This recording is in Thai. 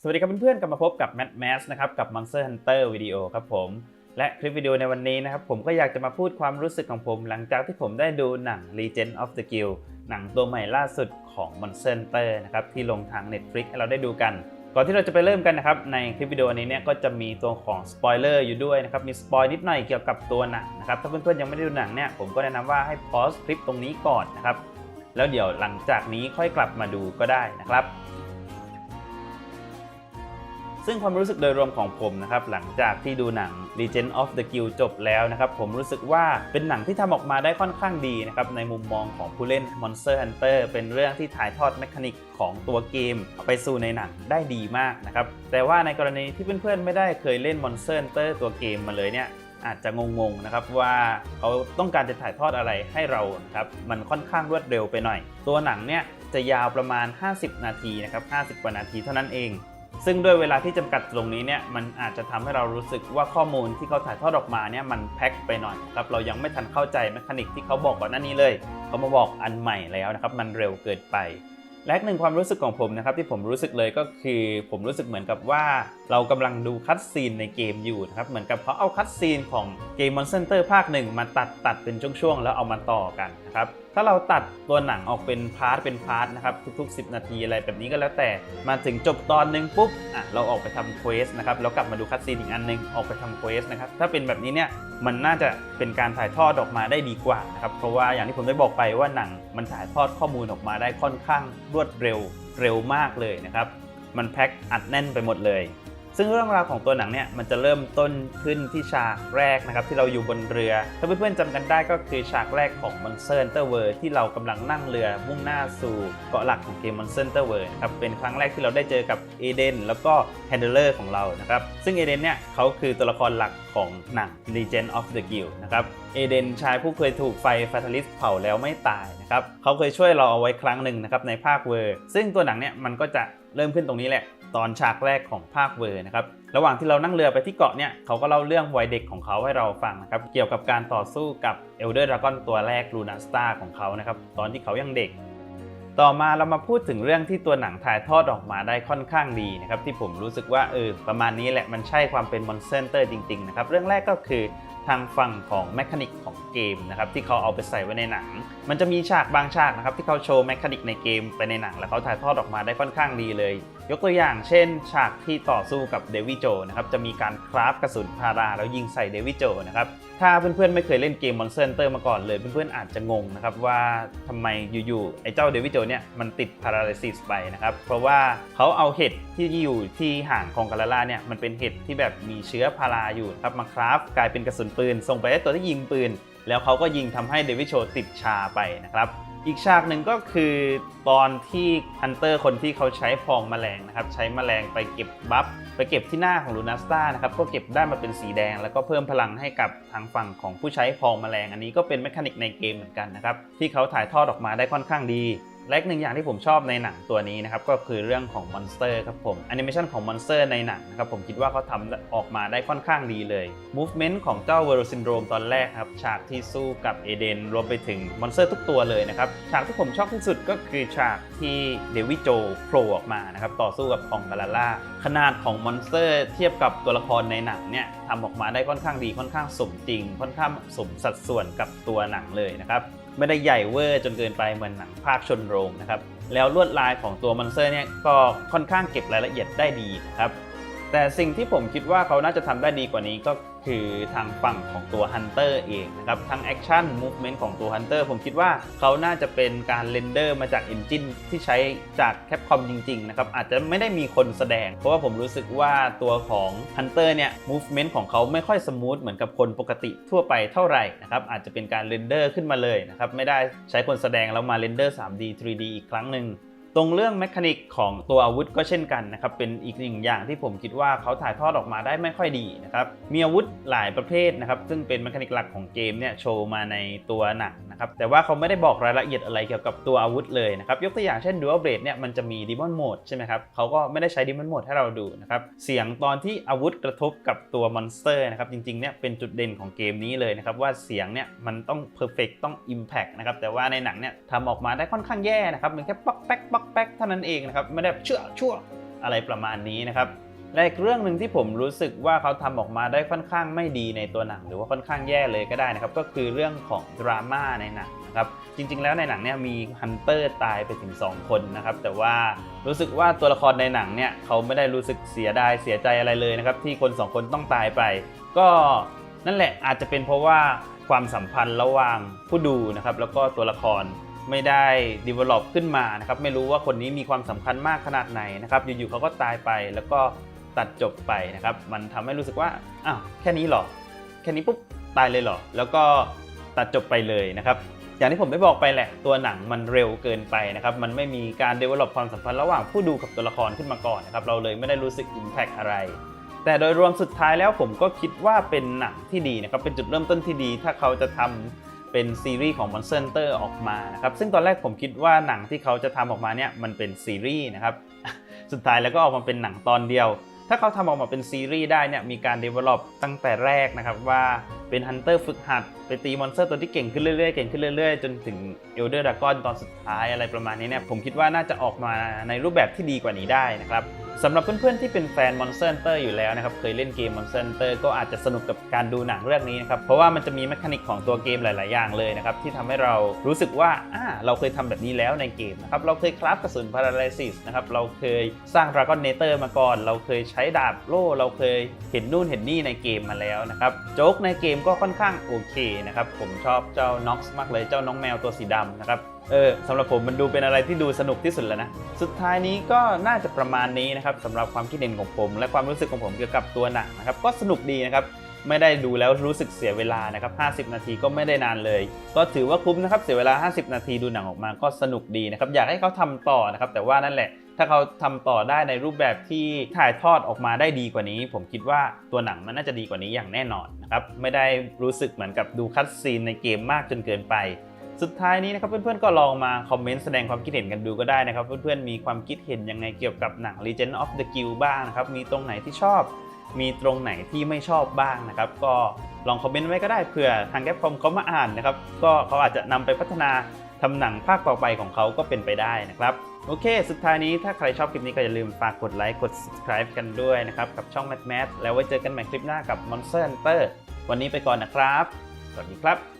สวัสดีครับเพื่อนๆกลับมาพบกับ Mad Max นะครับกับ Monster Hunter วิดีโอครับผม และคลิปวิดีโอในวันนี้นะครับผมก็อยากจะมาพูดความรู้สึกของผม หลังจากที่ผมได้ดูหนัง Legend of the Guild หนังตัวใหม่ล่าสุดของ Monster Hunter นะครับที่ลงทาง Netflix ให้เราได้ดูกัน ก่อนที่เราจะไปเริ่มกันนะครับในคลิปวิดีโอนี้เนี่ยก็จะมีตัวของสปอยเลอร์อยู่ด้วยนะครับมีสปอยนิดหน่อยเกี่ยวกับตัวหนังนะครับถ้าเพื่อนๆยังไม่ได้ดูหนังเนี่ยผมก็แนะนำว่าให้พอสคลิปตรงนี้ก่อนนะครับแล้วเดี๋ยวหลังจากนี้ค่อยกลับมาดูก็ได้นะครับ ซึ่งความรู้สึกโดยรวมของผมนะครับหลังจากที่ดูหนัง Legend of the Guild จบแล้วนะครับผมรู้สึกว่าเป็นหนังที่ทำออกมาได้ค่อนข้างดีนะครับในมุมมองของผู้เล่น Monster Hunter เป็นเรื่องที่ถ่ายทอดแมคานิกของตัวเกมไปสู่ในหนังได้ดีมากนะครับแต่ว่าในกรณีที่เพื่อนๆไม่ได้เคยเล่น Monster Hunter ตัวเกมมาเลยเนี่ยอาจจะงงๆนะครับว่าเขาต้องการจะถ่ายทอดอะไรให้เรานะครับมันค่อนข้างรวดเร็วไปหน่อย ตัวหนังเนี่ยจะยาวประมาณ 50 นาทีนะครับ 50 กว่านาทีเท่านั้นเอง ซึ่งด้วยเวลาที่จำกัดตรงนี้เนี่ยมันอาจจะทำให้เรารู้สึกว่าข้อมูลที่เขาถ่ายทอดออกมาเนี่ยมันแพ็คไปหน่อยครับเรายังไม่ทันเข้าใจแมคานิกที่เขาบอกก่อนหน้านี้เลยเขามาบอกอันใหม่แล้วนะครับมันเร็วเกินไปและอีกหนึ่งความรู้สึกของผมนะครับที่ผมรู้สึกเลยก็คือผมรู้สึกเหมือนกับว่าเรากำลังดูคัตซีนในเกมอยู่นะครับเหมือนกับเขาเอาคัตซีนของเกม Monster Hunter ภาคหนึ่งมาตัดตัดเป็นช่วงๆแล้วเอามาต่อกันนะครับ ถ้าเราตัดตัวหนังออกเป็นพาร์ทเป็นพาร์ทนะครับทุก ๆ 10 นาทีอะไรแบบนี้ก็แล้วแต่มาถึงจบตอนหนึ่งปุ๊บอะเราออกไปทำเควสนะครับแล้วกลับมาดูคัตซีนอีกอันหนึงออกไปทำเควสนะครับถ้าเป็นแบบนี้เนี่ยมันน่าจะเป็นการถ่ายทอดออกมาได้ดีกว่านะครับเพราะว่าอย่างที่ผมได้บอกไปว่าหนังมันถ่ายทอดข้อมูลออกมาได้ค่อนข้างรวดเร็วเร็วมากเลยนะครับมันแพ็คอัดแน่นไปหมดเลย ซึ่งเรื่องราวของตัวหนังเนี่ยมันจะเริ่มต้นขึ้นที่ฉากแรกนะครับที่เราอยู่บนเรือ ถ้าเพื่อนๆจำกันได้ก็คือฉากแรกของ Monster Hunter World ที่เรากำลังนั่งเรือมุ่งหน้าสู่เกาะหลักของเกม Monster Hunter World ครับเป็นครั้งแรกที่เราได้เจอกับเอเดนแล้วก็ Handler ของเรานะครับซึ่งเอเดนเนี่ยเขาคือตัวละครหลัก ของหนัง Legend of the Guild นะครับ เอเดนชายผู้เคยถูกไฟฟาทาลิสเผาแล้วไม่ตายนะครับ เขาเคยช่วยเราเอาไว้ครั้งหนึ่งนะครับในภาคเวอร์ ซึ่งตัวหนังเนี่ยมันก็จะเริ่มขึ้นตรงนี้แหละ ตอนฉากแรกของภาคเวอร์นะครับ ระหว่างที่เรานั่งเรือไปที่เกาะเนี่ยเขาก็เล่าเรื่องวัยเด็กของเขาให้เราฟังนะครับ เกี่ยวกับการต่อสู้กับเอลเดอร์ดราก้อนตัวแรกลูนาสตาของเขานะครับ ตอนที่เขายังเด็ก ต่อมาเรามาพูดถึงเรื่องที่ตัวหนังถ่ายทอดออกมาได้ค่อนข้างดีนะครับที่ผมรู้สึกว่าเออประมาณนี้แหละมันใช่ความเป็นมอนสเตอร์จริงๆนะครับเรื่องแรกก็คือทางฝั่งของแมคานิกของเกมนะครับที่เขาเอาไปใส่ไว้ในหนัง มันจะมีฉากบางฉากนะครับที่เขาโชว์แมคานิกในเกมไปในหนัง แล้วเขาถ่ายทอดออกมาได้ค่อนข้างดีเลย ยกตัวอย่างเช่น ฉากที่ต่อสู้กับเดวิโจนะครับจะมีการคราฟกระสุนพาราแล้วยิงใส่เดวิโจนะครับถ้าเพื่อนๆไม่เคยเล่นเกม Monster Hunter มาก่อนเลยเพื่อนๆอาจจะงงนะครับว่าทำไมอยู่ๆไอ้เจ้าเดวิโจเนี่ยมันติดพาราลิซิสไปนะครับเพราะว่าเขาเอาเห็ดที่อยู่ที่ห่างของกาลาล่าเนี่ยมันเป็นเห็ดที่แบบมีเชื้อพาราอยู่ครับมาคราฟกลายเป็นกระสุนปืน ส่งไปให้ตัวที่ยิงปืน แล้วเขาก็ยิงทำให้เดวิโชติดชาไปนะครับ อีกฉากหนึ่งก็คือตอนที่ฮันเตอร์คนที่เขาใช้พองแมลงนะครับ ใช้แมลงไปเก็บบัฟไปเก็บที่หน้าของลูนัสตานะครับ ก็เก็บได้มาเป็นสีแดง แล้วก็เพิ่มพลังให้กับทางฝั่งของผู้ใช้พองแมลง อันนี้ก็เป็นแมคานิกในเกมเหมือนกันนะครับ ที่เขาถ่ายทอดออกมาได้ค่อนข้างดี และอีกหนึ่งอย่างที่ผมชอบในหนังตัวนี้นะครับก็คือเรื่องของมอนสเตอร์ครับผมแอนิเมชันของมอนสเตอร์ในหนังนะครับผมคิดว่าเขาทำออกมาได้ค่อนข้างดีเลย Movement ของเจ้าเวอร์ซินโดรมตอนแรกครับฉากที่สู้กับเอเดนรวมไปถึงมอนสเตอร์ทุกตัวเลยนะครับฉากที่ผมชอบที่สุดก็คือฉากที่เดวิโจโผล่ออกมานะครับต่อสู้กับของกาลาล่าขนาดของมอนสเตอร์เทียบกับตัวละครในหนังเนี่ยทำออกมาได้ค่อนข้างดีค่อนข้างสมจริง ค่อนข้างสมสัดส่วนกับตัวหนังเลยนะครับ ไม่ได้ใหญ่เวอร์จนเกินไปเหมือนหนังภาคชนโรงนะครับแล้วลวดลายของตัวมอนสเตอร์เนี่ยก็ค่อนข้างเก็บรายละเอียดได้ดีนะครับ แต่สิ่งที่ผมคิดว่าเขาน่าจะทำได้ดีกว่านี้ก็คือทางฝั่งของตัวฮันเตอร์เองนะครับทั้งแอคชั่นมูฟเมนต์ของตัวฮันเตอร์ผมคิดว่าเขาน่าจะเป็นการเรนเดอร์มาจากเอนจินที่ใช้จากแคปคอมจริง ๆ นะครับ อาจจะไม่ได้มีคนแสดง เพราะว่าผมรู้สึกว่าตัวของฮันเตอร์เนี่ยมูฟเมนต์ของเขาไม่ค่อยสมูทเหมือนกับคนปกติทั่วไปเท่าไหร่นะครับอาจจะเป็นการเรนเดอร์ขึ้นมาเลยนะครับไม่ได้ใช้คนแสดงแล้วมาเรนเดอร์ 3D 3D อีกครั้งหนึ่ง ตรงเรื่องแมคานิกของตัวอาวุธก็เช่นกันนะครับ เป็นอีกหนึ่งอย่างที่ผมคิดว่าเขาถ่ายทอดออกมาได้ไม่ค่อยดีนะครับ มีอาวุธหลายประเภทนะครับ ซึ่งเป็นแมคานิกหลักของเกมเนี่ยโชว์มาในตัวหนัง นะครับแต่ว่าเขาไม่ได้บอกรายละเอียดอะไรเกี่ยวกับตัวอาวุธเลยนะครับยกตัวอย่างเช่น Dual Blade เนี่ยมันจะมี Demon Mode ใช่ไหมครับเขาก็ไม่ได้ใช้ Demon Mode ให้เราดูนะครับเสียงตอนที่อาวุธกระทบกับตัวมอนสเตอร์นะครับจริงๆเนี่ยเป็นจุดเด่นของเกมนี้เลยนะครับว่าเสียงเนี่ยมันต้อง perfect ต้อง impact นะครับแต่ว่าในหนังเนี่ยทำออกมาได้ค่อนข้างแย่นะครับมันแค่ป๊อกแป๊กป๊อกแป๊กเท่านั้นเองนะครับไม่ได้เชื่อชั่วอะไรประมาณนี้นะครับ และอีกเรื่องหนึ่งที่ผมรู้สึกว่าเขาทำออกมาได้ค่อนข้างไม่ดีในตัวหนัง หรือว่าค่อนข้างแย่เลยก็ได้นะครับ ก็คือเรื่องของดราม่าในหนังนะครับ จริง ๆ แล้วในหนังเนี่ยมีฮันเตอร์ตายไปถึง 2 คนนะครับ แต่ว่ารู้สึกว่าตัวละครในหนังเนี่ยเขาไม่ได้รู้สึกเสียดายเสียใจอะไรเลยนะครับ ที่คน 2 คนต้องตายไป ก็นั่นแหละอาจจะเป็นเพราะว่าความสัมพันธ์ระหว่างผู้ดูนะครับ แล้วก็ตัวละครไม่ได้ develop ขึ้นมานะครับ ไม่รู้ว่าคนนี้มีความสำคัญมากขนาดไหนนะครับ อยู่ๆเขาก็ตายไป แล้วก็ ตัดจบไปนะครับ มันทำให้รู้สึกว่าอ้าวแค่นี้หรอ แค่นี้ปุ๊บตายเลยหรอ แล้วก็ตัดจบไปเลยนะครับ อย่างที่ผมได้บอกไปแหละ ตัวหนังมันเร็วเกินไปนะครับ มันไม่มีการ develop ความสัมพันธ์ระหว่างผู้ดูกับตัวละครขึ้นมาก่อนนะครับ เราเลยไม่ได้รู้สึก impact อะไร แต่โดยรวมสุดท้ายแล้วผมก็คิดว่าเป็นหนังที่ดีนะครับ เป็นจุดเริ่มต้นที่ดี ถ้าเขาจะทำเป็นซีรีส์ของ Monster Hunter ออกมานะครับ ซึ่งตอนแรกผมคิดว่าหนังที่เขาจะทำออกมาเนี่ยมันเป็นซีรีส์นะครับ สุดท้ายแล้วก็ออกมาเป็นหนังตอนเดียว ถ้าเขาทำออกมาเป็นซีรีส์ได้เนี่ยมีการ develop ตั้งแต่แรกนะครับว่าเป็นฮันเตอร์ฝึกหัด ไปตีมอนสเตอร์ตัวที่เก่งขึ้นเรื่อยๆเก่งขึ้นเรื่อยๆ จนถึงเอลเดอร์ดากอนตอนสุดท้ายอะไรประมาณนี้เนี่ยผมคิดว่าน่าจะออกมาในรูปแบบที่ดีกว่านี้ได้นะครับ สำหรับเพื่อนๆที่เป็นแฟน Monster Hunter อยู่แล้วนะครับเคยเล่นเกม Monster Hunter ก็อาจจะสนุกกับการดูหนังเรื่องนี้นะครับเพราะว่ามันจะมีแมคานิกของตัวเกมหลายๆ อย่างเลยนะครับที่ทำให้เรารู้สึกว่าอ่าเราเคยทำแบบนี้แล้วในเกมนะครับเราเคยคราฟกระสุน Paralysis นะครับเราเคยสร้าง Dragon Nether มาก่อน เราเคยใช้ดาบโล่เราเคยเห็นนู่นเห็นนี่ในเกมมาแล้วนะครับโจ๊กในเกมก็ค่อนข้างโอเคนะครับผมชอบเจ้า Nox มากเลยเจ้าน้องแมวตัวสีดำนะครับ เออสำหรับผมมันดูเป็นอะไรที่ดูสนุกที่สุดแล้วนะ สุดท้ายนี้ก็น่าจะประมาณนี้นะครับสำหรับความคิดเห็นของผม และความรู้สึกของผมเกี่ยวกับตัวหนังนะครับก็สนุกดีนะครับไม่ได้ดูแล้วรู้สึกเสียเวลานะครับ 50 นาทีก็ไม่ได้นานเลย ก็ถือว่าคุ้มนะครับ เสียเวลา 50 นาทีดูหนังออกมาก็สนุกดีนะครับ อยากให้เขาทำต่อนะครับ แต่ว่านั่นแหละ ถ้าเขาทำต่อได้ในรูปแบบที่ถ่ายทอดออกมาได้ดีกว่านี้ ผมคิดว่าตัวหนังมันน่าจะดีกว่านี้อย่างแน่นอนนะครับ ไม่ได้รู้สึกเหมือนกับดูคัตซีนในเกมมากจนเกินไป สุดท้ายนี้นะครับเพื่อนๆก็ลองมาคอมเมนต์แสดงความคิดเห็นกันดูก็ได้นะครับ เพื่อนๆมีความคิดเห็นยังไงเกี่ยวกับหนัง Legend of the Guild บ้างนะครับมีตรงไหนที่ชอบ มีตรงไหนที่ไม่ชอบบ้างนะครับ ก็ลองคอมเมนต์ไว้ก็ได้เผื่อทางแกปคอมเขามาอ่านนะครับก็เขาอาจจะนำไปพัฒนาทำหนังภาคต่อไปของเขาก็เป็นไปได้นะครับโอเค สุดท้ายนี้ถ้าใครชอบคลิปนี้ก็อย่าลืมฝากกดไลค์กด subscribe กันด้วยนะครับกับช่อง Mad Mad แล้วไว้เจอกันใหม่คลิปหน้ากับ Monster Hunter วันนี้ไปก่อนนะครับ สวัสดีครับ